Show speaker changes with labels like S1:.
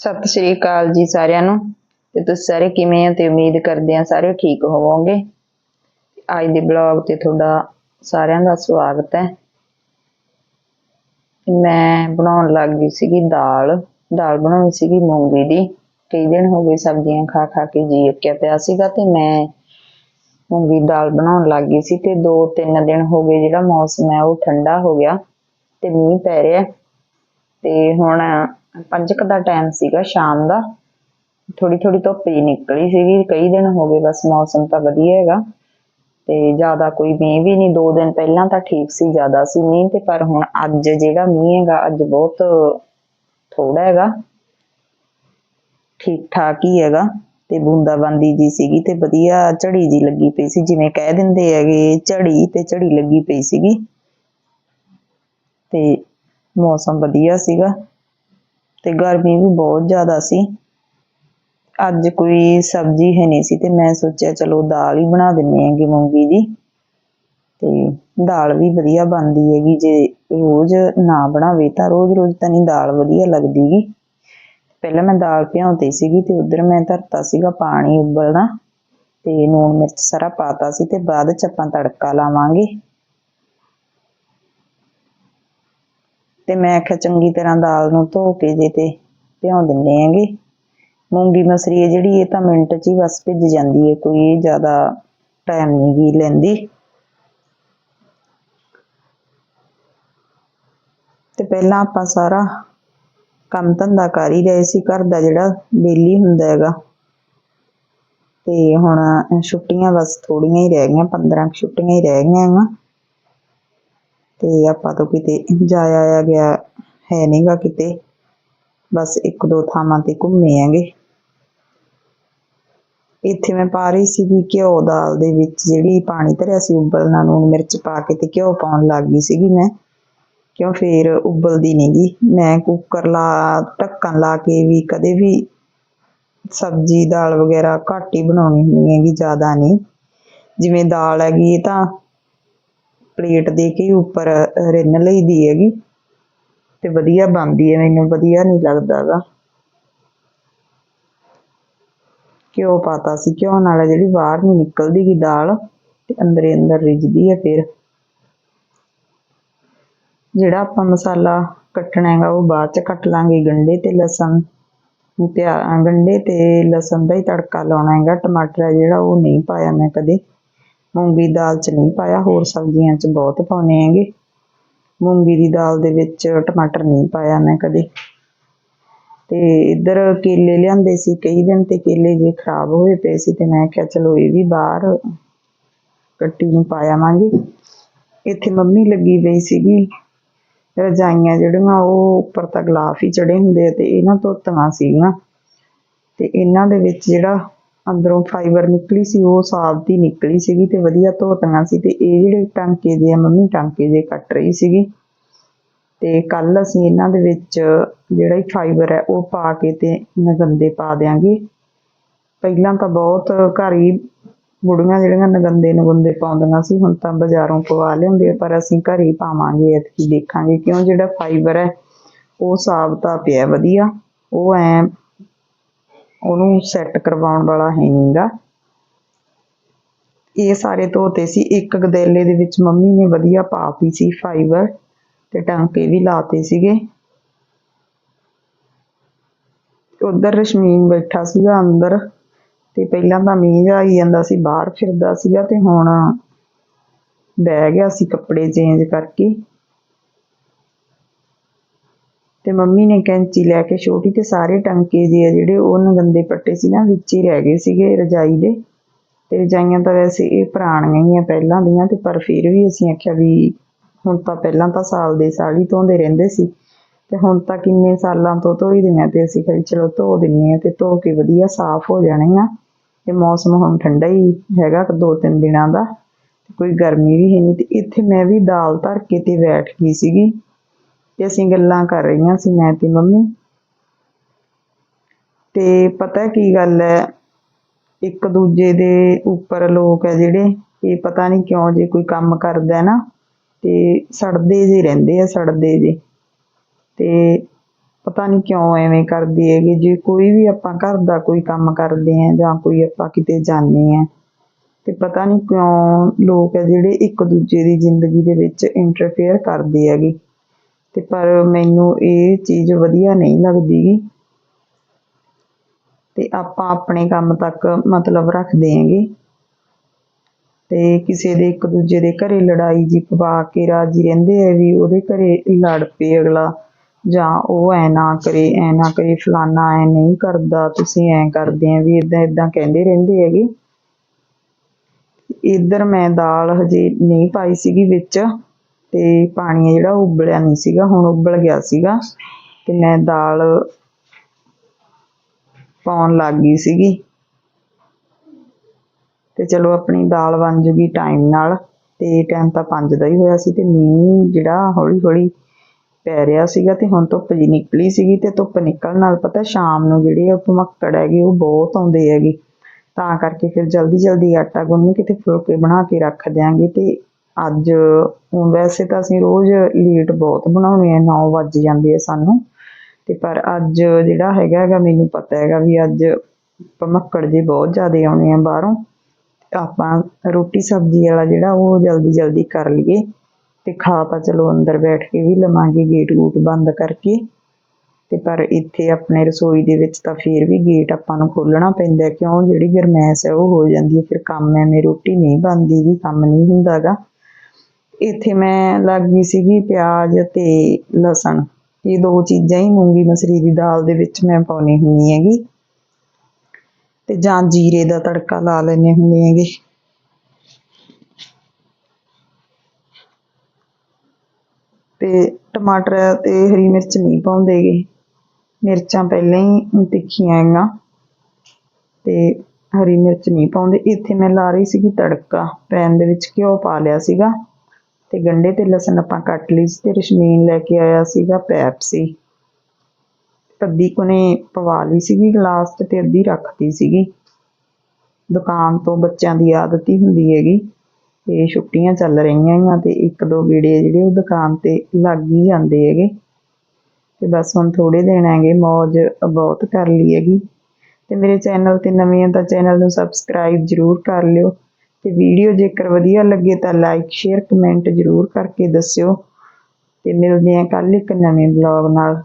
S1: ਸਤਿ ਸ਼੍ਰੀ ਅਕਾਲ ਜੀ ਸਾਰਿਆਂ ਨੂੰ। ਤੇ ਤੁਸੀਂ ਸਾਰੇ ਕਿਵੇਂ ਹੋ ਤੇ ਉਮੀਦ ਕਰਦੇ ਹਾਂ ਸਾਰੇ ਠੀਕ ਹੋਵੋਗੇ। ਅੱਜ ਦੇ ਬਲੌਗ ਤੇ ਤੁਹਾਡਾ ਸਾਰਿਆਂ ਦਾ ਸਵਾਗਤ ਹੈ। ਮੈਂ ਬਣਾਉਣ ਲੱਗ ਗਈ ਸੀਗੀ ਦਾਲ। ਦਾਲ ਬਣਾਉਣੀ ਸੀਗੀ ਮੂੰਗੀ ਦੀ। ਕਈ ਦਿਨ ਹੋ ਗਏ ਸਬਜ਼ੀਆਂ ਖਾ ਖਾ ਕੇ ਜੀ ਅੱਕਿਆ ਪਿਆ ਸੀਗਾ ਤੇ ਮੈਂ ਮੂੰਗੀ ਦੀ ਦਾਲ ਬਣਾਉਣ ਲੱਗ ਗਈ ਸੀ ਤੇ 2-3 ਦਿਨ ਹੋ ਗਏ ਜਿਹੜਾ ਮੌਸਮ ਹੈ ਉਹ ਠੰਡਾ ਹੋ ਗਿਆ ਤੇ ਮੀਂਹ ਪੈ ਰਿਹਾ। ਤੇ ਹੁਣ ਪੰਜ ਕੁ ਦਾ ਟਾਈਮ ਸੀਗਾ ਸ਼ਾਮ ਦਾ। ਥੋੜੀ ਥੋੜੀ ਧੁੱਪ ਜਿਹੀ ਨਿਕਲੀ ਸੀਗੀ। ਕਈ ਦਿਨ ਹੋ ਗਏ, ਬਸ ਮੌਸਮ ਤਾਂ ਵਧੀਆ ਹੈਗਾ। ਤੇ ਜ਼ਿਆਦਾ ਕੋਈ ਮੀਂਹ ਵੀ ਨਹੀਂ। ਦੋ ਦਿਨ ਪਹਿਲਾਂ ਤਾਂ ਠੀਕ ਸੀ, ਜ਼ਿਆਦਾ ਸੀ ਮੀਂਹ ਤੇ, ਪਰ ਹੁਣ ਅੱਜ ਜਿਹੜਾ ਮੀਂਹ ਹੈਗਾ, ਅੱਜ ਬਹੁਤ ਥੋੜਾ ਹੈਗਾ। ਠੀਕ ਠਾਕ ਹੀ ਹੈਗਾ। ਤੇ ਬੂੰਦਾਬਾਂਦੀ ਜੀ ਸੀਗੀ ਤੇ ਵਧੀਆ ਝੜੀ ਜੀ ਲੱਗੀ ਪਈ ਸੀ। ਜਿਵੇਂ ਕਹਿ ਦਿੰਦੇ ਹੈਗੇ, ਝੜੀ ਤੇ ਝੜੀ ਲੱਗੀ ਪਈ ਸੀਗੀ। ਤੇ ਮੌਸਮ ਵਧੀਆ ਸੀਗਾ। ਤੇ ਗਰਮੀ ਵੀ ਬਹੁਤ ਜ਼ਿਆਦਾ ਸੀ। ਅੱਜ ਕੋਈ ਸਬਜ਼ੀ ਹੈ ਨਹੀਂ ਸੀ ਤੇ ਮੈਂ ਸੋਚਿਆ ਚਲੋ ਦਾਲ ਹੀ ਬਣਾ ਦਿੰਨੇ ਆਂਗੇ ਮੂੰਗੀ ਦੀ। ਤੇ ਦਾਲ ਵੀ ਵਧੀਆ ਬਣਦੀ ਹੈਗੀ, ਜੇ ਰੋਜ਼ ਨਾ ਬਣਾਵੇ ਤਾਂ ਰੋਜ਼ ਰੋਜ਼ ਤਾਂ ਨਹੀਂ ਦਾਲ ਵਧੀਆ ਲੱਗਦੀਗੀ। ਪਹਿਲਾਂ ਮੈਂ ਦਾਲ ਭਿਉਂਤੀ ਸੀਗੀ ਤੇ ਉਧਰ ਮੈਂ ਧਰਤਾ ਸੀਗਾ ਪਾਣੀ ਉਬਲਣਾ ਤੇ ਨੂਣ ਮਿਰਚ ਸਾਰਾ ਪਾਤਾ ਸੀ ਤੇ ਬਾਅਦ ਚ ਆਪਾਂ ਤੜਕਾ ਲਾਵਾਂਗੇ। ਤੇ ਮੈਂ ਆਖਿਆ, ਚੰਗੀ ਤਰ੍ਹਾਂ ਦਾਲ ਨੂੰ ਧੋ ਕੇ ਜੇ ਤੇ ਭਿਉਂ ਦਿੰਨੇ ਆਂਗੇ ਮੂੰਗੀ ਮਸਰੀ ਹੈ ਜਿਹੜੀ, ਇਹ ਤਾਂ ਮਿੰਟ 'ਚ ਹੀ ਬਸ ਭਿੱਜ ਜਾਂਦੀ ਹੈ, ਕੋਈ ਇਹ ਜ਼ਿਆਦਾ ਟਾਈਮ ਨਹੀਂ ਗੀ ਲੈਂਦੀ। ਤੇ ਪਹਿਲਾਂ ਆਪਾਂ ਸਾਰਾ ਕੰਮ ਧੰਦਾ ਕਰ ਹੀ ਰਹੇ ਸੀ, ਘਰ ਦਾ ਜਿਹੜਾ ਡੇਲੀ ਹੁੰਦਾ ਹੈਗਾ। ਤੇ ਹੁਣ ਛੁੱਟੀਆਂ ਬਸ ਥੋੜੀਆਂ ਹੀ ਰਹਿ ਗਈਆਂ 15 ਕੁ ਛੁੱਟੀਆਂ ਹੀ ਰਹਿ ਗਈਆਂ ਹੈਗੀਆਂ ਤੇ ਆਪਾਂ ਤੋਂ ਕਿਤੇ ਜਾਇਆ ਗਿਆ, ਹੈ ਨਹੀਂਗਾ ਕਿਤੇ। ਬਸ ਇੱਕ ਦੋ ਥਾਵਾਂ ਤੇ ਘੁੰਮੇ ਆਂਗੇ। ਇੱਥੇ ਮੈਂ ਪਾ ਰਹੀ ਸੀਗੀ ਘਿਓ ਦਾਲ ਦੇ ਵਿੱਚ, ਜਿਹੜੀ ਪਾਣੀ ਧਰਿਆ ਸੀ ਉਬਲਣਾ ਨੂਣ ਮਿਰਚ ਪਾ ਕੇ ਤੇ ਘਿਓ ਪਾਉਣ ਲੱਗ ਗਈ ਸੀਗੀ ਮੈਂ। ਕਿਉਂ ਫੇਰ ਉਬਲਦੀ ਨਹੀਂਗੀ ਮੈਂ ਕੁੱਕਰ ਲਾ, ਢੱਕਣ ਲਾ ਕੇ ਵੀ ਕਦੇ ਵੀ ਸਬਜ਼ੀ, ਦਾਲ ਵਗੈਰਾ ਘੱਟ ਹੀ ਬਣਾਉਣੀ ਹੁੰਦੀ ਹੈਗੀ, ਜ਼ਿਆਦਾ ਨਹੀਂ। ਜਿਵੇਂ ਦਾਲ ਹੈਗੀ, ਇਹ ਤਾਂ ਪਲੇਟ ਦੇ ਕੇ ਉੱਪਰ ਰਿੰਨ ਲਈ ਦੀ ਹੈਗੀ। ਤੇ ਵਧੀਆ ਬਣਦੀ ਹੈ, ਮੈਨੂੰ ਵਧੀਆ ਨਹੀਂ ਲੱਗਦਾਗਾ ਘਿਓ ਪਾਤਾ ਸੀ, ਘਿਓ ਨਾਲ ਜਿਹੜੀ ਬਾਹਰ ਨਹੀਂ ਨਿਕਲਦੀ ਗੀ ਦਾਲ, ਤੇ ਅੰਦਰੇ ਅੰਦਰ ਰਿਜਦੀ ਹੈ ਫਿਰ। ਜਿਹੜਾ ਆਪਾਂ ਮਸਾਲਾ ਕੱਟਣਾ ਹੈਗਾ, ਉਹ ਬਾਅਦ ਚ ਕੱਟ ਲਾਂਗੇ ਗੰਢੇ ਤੇ ਲਸਣ ਪਿਆ ਗੰਢੇ ਤੇ ਲਸਣ ਦਾ ਹੀ ਤੜਕਾ ਲਾਉਣਾ ਹੈਗਾ। ਟਮਾਟਰ ਹੈ ਜਿਹੜਾ, ਉਹ ਨਹੀਂ ਪਾਇਆ ਮੈਂ ਕਦੇ। ਮੂੰਗੀ ਦਾਲ ਚ ਨਹੀਂ ਪਾਇਆ, ਹੋਰ ਸਬਜ਼ੀਆਂ ਚ ਬਹੁਤ ਪਾਉਣੇ ਹੈਗੇ। ਮੂੰਗੀ ਦੀ ਦਾਲ ਦੇ ਵਿੱਚ ਟਮਾਟਰ ਨਹੀਂ ਪਾਇਆ ਮੈਂ ਕਦੇ। ਤੇ ਇੱਧਰ ਕੇਲੇ ਲਿਆਂਦੇ ਸੀ ਕਈ ਦਿਨ ਤੇ ਕੇਲੇ ਜੇ ਖਰਾਬ ਹੋਏ ਪਏ ਸੀ ਤੇ ਮੈਂ ਕਿਹਾ ਚਲੋ ਇਹ ਵੀ ਬਾਹਰ ਕੱਟੀ ਨੂੰ ਪਾਇਆਵਾਂਗੇ। ਇੱਥੇ ਮੰਮੀ ਲੱਗੀ ਪਈ ਸੀਗੀ, ਰਜਾਈਆਂ ਜਿਹੜੀਆਂ ਉਹ ਉੱਪਰ ਤਾਂ ਗਲਾਫ ਹੀ ਚੜੇ ਹੁੰਦੇ ਆ ਤੇ ਇਹਨਾਂ ਧੋਤੀਆਂ ਸੀਗੀਆਂ। ਤੇ ਇਹਨਾਂ ਦੇ ਵਿੱਚ ਜਿਹੜਾ ਅੰਦਰੋਂ ਫਾਈਬਰ ਨਿਕਲੀ ਸੀ, ਉਹ ਸਾਫ਼ ਦੀ ਨਿਕਲੀ ਸੀਗੀ ਤੇ ਵਧੀਆ ਧੋਤੀਆਂ ਸੀ ਤੇ ਇਹ ਜਿਹੜੇ ਟਾਂਕੇ ਜੇ ਆ, ਮੰਮੀ ਟਾਂਕੇ ਜੇ ਕੱਟ ਰਹੀ ਸੀਗੀ। ਤੇ ਕੱਲ ਅਸੀਂ ਇਹਨਾਂ ਦੇ ਵਿੱਚ ਜਿਹੜਾ ਹੀ ਫਾਈਬਰ ਹੈ, ਉਹ ਪਾ ਕੇ ਤੇ ਨਗੰਦੇ ਪਾ ਦਿਆਂਗੇ। ਪਹਿਲਾਂ ਤਾਂ ਬਹੁਤ ਘਰ ਹੀ ਬੁੜੀਆਂ ਜਿਹੜੀਆਂ ਨਗੰਦੇ ਨਗੰਦੇ ਪਾਉਂਦੀਆਂ ਸੀ, ਹੁਣ ਤਾਂ ਬਾਜ਼ਾਰੋਂ ਪਵਾ ਲਿਆਉਂਦੇ ਪਰ ਅਸੀਂ ਘਰ ਹੀ ਪਾਵਾਂਗੇ, ਐਤਕੀ ਦੇਖਾਂਗੇ ਕਿਉਂ ਜਿਹੜਾ ਫਾਈਬਰ ਹੈ, ਉਹ ਸਾਬਤਾ ਪਿਆ ਵਧੀਆ, ਉਹ ਐ ਉਹਨੂੰ ਸੈੱਟ ਕਰਵਾਉਣ ਵਾਲਾ ਹੈ ਨਹੀਂਗਾ। ਇਹ ਸਾਰੇ ਧੋਤੇ ਸੀ। ਇੱਕ ਗਦੈਲੇ ਦੇ ਵਿੱਚ ਮੰਮੀ ਨੇ ਵਧੀਆ ਪਾਤੀ ਸੀ ਫਾਈਬਰ ਤੇ ਟਾਂਕੇ ਵੀ ਲਾਤੇ ਸੀਗੇ। ਉਧਰ ਰਸ਼ਮੀਨ ਬੈਠਾ ਸੀਗਾ ਅੰਦਰ ਤੇ ਪਹਿਲਾਂ ਤਾਂ ਮੀਂਹ ਆਈ ਜਾਂਦਾ ਸੀ, ਬਾਹਰ ਫਿਰਦਾ ਸੀਗਾ ਤੇ ਹੁਣ ਬਹਿ ਗਿਆ ਸੀ ਕੱਪੜੇ ਚੇਂਜ ਕਰਕੇ। ਤੇ ਮੰਮੀ ਨੇ ਕੈਂਚੀ ਲੈ ਕੇ ਛੋਟੀ ਤੇ ਸਾਰੇ ਟੰਕੇ ਜਿਹੇ ਆ ਜਿਹੜੇ, ਉਹ ਨਗੰਦੇ ਪੱਟੇ ਸੀ ਨਾ, ਵਿੱਚ ਹੀ ਰਹਿ ਗਏ ਸੀਗੇ ਰਜਾਈ ਦੇ। ਤੇ ਰਜਾਈਆਂ ਤਾਂ ਵੈਸੇ ਇਹ ਪੁਰਾਣੀਆਂ ਹੀ ਆ, ਪਹਿਲਾਂ ਦੀਆਂ, ਤੇ ਪਰ ਫਿਰ ਵੀ ਅਸੀਂ ਆਖਿਆ ਵੀ ਹੁਣ ਤਾਂ ਪਹਿਲਾਂ ਤਾਂ ਸਾਲ ਦੇ ਸਾਲ ਹੀ ਧੋਂਦੇ ਰਹਿੰਦੇ ਸੀ। ਤੇ ਹੁਣ ਤਾਂ ਕਿੰਨੇ ਸਾਲਾਂ ਤੋਂ ਧੋਈ ਦੀਆਂ ਤੇ ਅਸੀਂ ਕਿਹਾ ਚਲੋ ਧੋ ਦਿੰਨੇ ਆ ਤੇ ਧੋ ਕੇ ਵਧੀਆ ਸਾਫ਼ ਹੋ ਜਾਣੀਆਂ ਤੇ ਮੌਸਮ ਹੁਣ ਠੰਡਾ ਹੀ ਹੈਗਾ ਦੋ ਤਿੰਨ ਦਿਨਾਂ ਦਾ। ਕੋਈ ਗਰਮੀ ਵੀ ਹੈ ਨਹੀਂ ਤੇ ਇੱਥੇ ਮੈਂ ਵੀ ਦਾਲ ਧਰ ਕੇ ਤੇ ਬੈਠ ਗਈ ਸੀਗੀ। ਤੇ ਅਸੀਂ ਗੱਲਾਂ ਕਰ ਰਹੀਆਂ ਸੀ, ਮੈਂ ਤੇ ਮੰਮੀ। ਤੇ ਪਤਾ ਕੀ ਗੱਲ ਹੈ, ਇੱਕ ਦੂਜੇ ਦੇ ਉੱਪਰ ਲੋਕ ਹੈ ਜਿਹੜੇ, ਇਹ ਪਤਾ ਨਹੀਂ ਕਿਉਂ ਜੇ ਕੋਈ ਕੰਮ ਕਰਦਾ ਨਾ, ਤੇ ਸੜਦੇ ਜੇ ਰਹਿੰਦੇ ਆ, ਸੜਦੇ ਜੇ। ਤੇ ਪਤਾ ਨਹੀਂ ਕਿਉਂ ਐਵੇਂ ਕਰਦੇ ਹੈਗੇ, ਜੇ ਕੋਈ ਵੀ ਆਪਾਂ ਘਰ ਦਾ ਕੋਈ ਕੰਮ ਕਰਦੇ ਆਂ ਜਾਂ ਕੋਈ ਆਪਾਂ ਕਿਤੇ ਜਾਂਦੇ ਆਂ ਤੇ ਪਤਾ ਨਹੀਂ ਕਿਉਂ ਲੋਕ ਹੈ ਜਿਹੜੇ ਇੱਕ ਦੂਜੇ ਦੀ ਜ਼ਿੰਦਗੀ ਦੇ ਵਿੱਚ ਇੰਟਰਫੇਅਰ ਕਰਦੇ ਹੈਗੇ। ਤੇ ਪਰ ਮੈਨੂੰ ਇਹ ਚੀਜ਼ ਵਧੀਆ ਨਹੀਂ ਲੱਗਦੀ ਗੀ ਤੇ ਆਪਾਂ ਆਪਣੇ ਕੰਮ ਤੱਕ ਮਤਲਬ ਰੱਖਦੇ ਹੈਗੇ ਤੇ ਕਿਸੇ ਦੇ ਇੱਕ ਦੂਜੇ ਦੇ ਘਰੇ ਲੜਾਈ ਜੀ ਪਵਾ ਕੇ ਰਾਜੀ ਰਹਿੰਦੇ ਆ ਵੀ ਉਹਦੇ ਘਰੇ ਲੜ ਪਏ ਅਗਲਾ। ਜਾਂ ਉਹ ਐ ਨਾ ਕਰੇ, ਐ ਨਾ ਕਰੇ, ਫਲਾਨਾ ਐ ਨਹੀਂ ਕਰਦਾ, ਤੁਸੀਂ ਐ ਕਰਦੇ ਆ ਵੀ ਇਦਾਂ ਇਦਾਂ ਕਹਿੰਦੇ ਰਹਿੰਦੇ ਹੈਗੇ। ਇੱਧਰ ਮੈਂ ਦਾਲ ਹਜੇ ਨਹੀਂ ਪਾਈ ਸੀਗੀ ਵਿੱਚ। ਤੇ ਪਾਣੀ ਜਿਹੜਾ ਉਹ ਉਬਲਿਆ ਨਹੀਂ ਸੀਗਾ, ਹੁਣ ਉਬਲ ਗਿਆ ਸੀਗਾ ਤੇ ਮੈਂ ਦਾਲ ਪਾਉਣ ਲੱਗ ਗਈ ਸੀਗੀ। ਤੇ ਚਲੋ ਆਪਣੀ ਦਾਲ ਬਣ ਜੂਗੀ ਟਾਈਮ ਨਾਲ ਤੇ ਟਾਈਮ ਤਾਂ 5 ਦਾ ਹੀ ਹੋਇਆ ਸੀ ਤੇ ਮੀਂਹ ਜਿਹੜਾ ਹੌਲੀ ਹੌਲੀ ਪੈ ਰਿਹਾ ਸੀਗਾ ਤੇ ਹੁਣ ਧੁੱਪ ਜੀ ਨਿਕਲੀ ਸੀਗੀ ਤੇ ਧੁੱਪ ਨਿਕਲਣ ਨਾਲ ਪਤਾ ਸ਼ਾਮ ਨੂੰ ਜਿਹੜੇ ਉਹ ਭਮੱਕੜ ਹੈਗੀ ਉਹ ਬਹੁਤ ਆਉਂਦੇ ਹੈਗੇ। ਤਾਂ ਕਰਕੇ ਫਿਰ ਜਲਦੀ ਜਲਦੀ ਆਟਾ ਗੁੰਨ ਕੇ ਤੇ ਫੁਲਕੇ ਬਣਾ ਕੇ ਰੱਖ ਦਿਆਂਗੇ ਤੇ ਅੱਜ ਊਂ ਵੈਸੇ ਤਾਂ ਅਸੀਂ ਰੋਜ਼ ਲੇਟ ਬਹੁਤ ਬਣਾਉਂਦੇ ਆ 9 ਵੱਜ ਜਾਂਦੇ ਆ ਸਾਨੂੰ। ਤੇ ਪਰ ਅੱਜ ਜਿਹੜਾ ਹੈਗਾ ਹੈਗਾ, ਮੈਨੂੰ ਪਤਾ ਹੈਗਾ ਵੀ ਅੱਜ ਭਮੱਕੜ ਜੇ ਬਹੁਤ ਜ਼ਿਆਦਾ ਆਉਣੇ ਆ ਬਾਹਰੋਂ। ਆਪਾਂ ਰੋਟੀ ਸਬਜ਼ੀ ਵਾਲਾ ਜਿਹੜਾ ਉਹ ਜਲਦੀ ਜਲਦੀ ਕਰ ਲਈਏ ਤੇ ਖਾ ਤਾਂ ਚਲੋ ਅੰਦਰ ਬੈਠ ਕੇ ਵੀ ਲਵਾਂਗੇ ਗੇਟ ਗੂਟ ਬੰਦ ਕਰਕੇ। ਤੇ ਪਰ ਇੱਥੇ ਆਪਣੇ ਰਸੋਈ ਦੇ ਵਿੱਚ ਤਾਂ ਫੇਰ ਵੀ ਗੇਟ ਆਪਾਂ ਨੂੰ ਖੋਲਣਾ ਪੈਂਦਾ ਕਿਉਂ? ਜਿਹੜੀ ਗਰਮੈਸ਼ ਹੈ ਉਹ ਹੋ ਜਾਂਦੀ ਹੈ। ਫਿਰ ਕੰਮ ਐਵੇਂ ਰੋਟੀ ਨਹੀਂ ਬਣਦੀ, ਵੀ ਕੰਮ ਨਹੀਂ ਹੁੰਦਾਗਾ। ਇੱਥੇ ਮੈਂ ਲੱਗ ਗਈ ਸੀਗੀ ਪਿਆਜ਼ ਤੇ ਲਸਣ। ਇਹ ਦੋ ਚੀਜ਼ਾਂ ਹੀ ਮੂੰਗੀ ਮਸਰੀ ਦੀ ਦਾਲ ਦੇ ਵਿੱਚ ਮੈਂ ਪਾਉਣੀ ਹੁੰਦੀ ਹੈਗੀ। ਤੇ ਜਾਂ ਜੀਰੇ ਦਾ ਤੜਕਾ ਲਾ ਲੈਣੇ ਹੁੰਦੇ ਹੈਗੇ। ਤੇ ਟਮਾਟਰ ਤੇ ਹਰੀ ਮਿਰਚ ਨਹੀਂ ਪਾਉਂਦੇਗੇ ਮਿਰਚਾਂ ਪਹਿਲਾਂ ਹੀ ਤਿੱਖੀਆਂ ਹੈਗੀਆਂ। ਤੇ ਹਰੀ ਮਿਰਚ ਨਹੀਂ ਪਾਉਂਦੇ। ਇੱਥੇ ਮੈਂ ਲਾ ਰਹੀ ਸੀਗੀ ਤੜਕਾ। ਪੈਨ ਦੇ ਵਿੱਚ ਘਿਓ ਪਾ ਲਿਆ ਸੀਗਾ। ਤੇ ਗੰਢੇ ਤੇ ਲਸਣ ਆਪਾਂ ਕੱਟ ਲਈ ਸੀ ਤੇ ਰਸ਼ਮੀਨ ਲੈ ਕੇ ਆਇਆ ਸੀਗਾ ਪੈਪਸੀ। ਅੱਧੀ ਕੁਨੇ ਪਵਾ ਲਈ ਸੀਗੀ ਗਲਾਸ 'ਚ ਤੇ ਅੱਧੀ ਰੱਖਤੀ ਸੀਗੀ। ਦੁਕਾਨ ਤੋਂ ਬੱਚਿਆਂ ਦੀ ਆਦਤ ਹੀ ਹੁੰਦੀ ਹੈਗੀ। ਤੇ ਛੁੱਟੀਆਂ ਚੱਲ ਰਹੀਆਂ ਹੈਗੀਆਂ ਤੇ ਇੱਕ ਦੋ ਗੇੜੇ ਜਿਹੜੇ ਉਹ ਦੁਕਾਨ ਤੇ ਲੱਗ ਹੀ ਜਾਂਦੇ ਹੈਗੇ। ਤੇ ਬਸ ਹੁਣ ਥੋੜੇ ਦਿਨ ਹੈਗੇ, ਮੌਜ ਬਹੁਤ ਕਰ ਲਈ ਹੈਗੀ। ਤੇ ਮੇਰੇ ਚੈਨਲ ਤੇ ਨਵੇਂ ਆ ਤਾਂ ਚੈਨਲ ਨੂੰ ਸਬਸਕ੍ਰਾਈਬ ਜਰੂਰ ਕਰ ਲਿਓ। ਤੇ ਵੀਡੀਓ ਜੇਕਰ ਵਧੀਆ ਲੱਗੇ ਤਾਂ ਲਾਈਕ ਸ਼ੇਅਰ ਕਮੈਂਟ ਜਰੂਰ ਕਰਕੇ ਦੱਸਿਓ ਤੇ ਮਿਲਦੇ ਹਾਂ ਕੱਲ ਇੱਕ ਨਵੇਂ ਬਲੌਗ ਨਾਲ।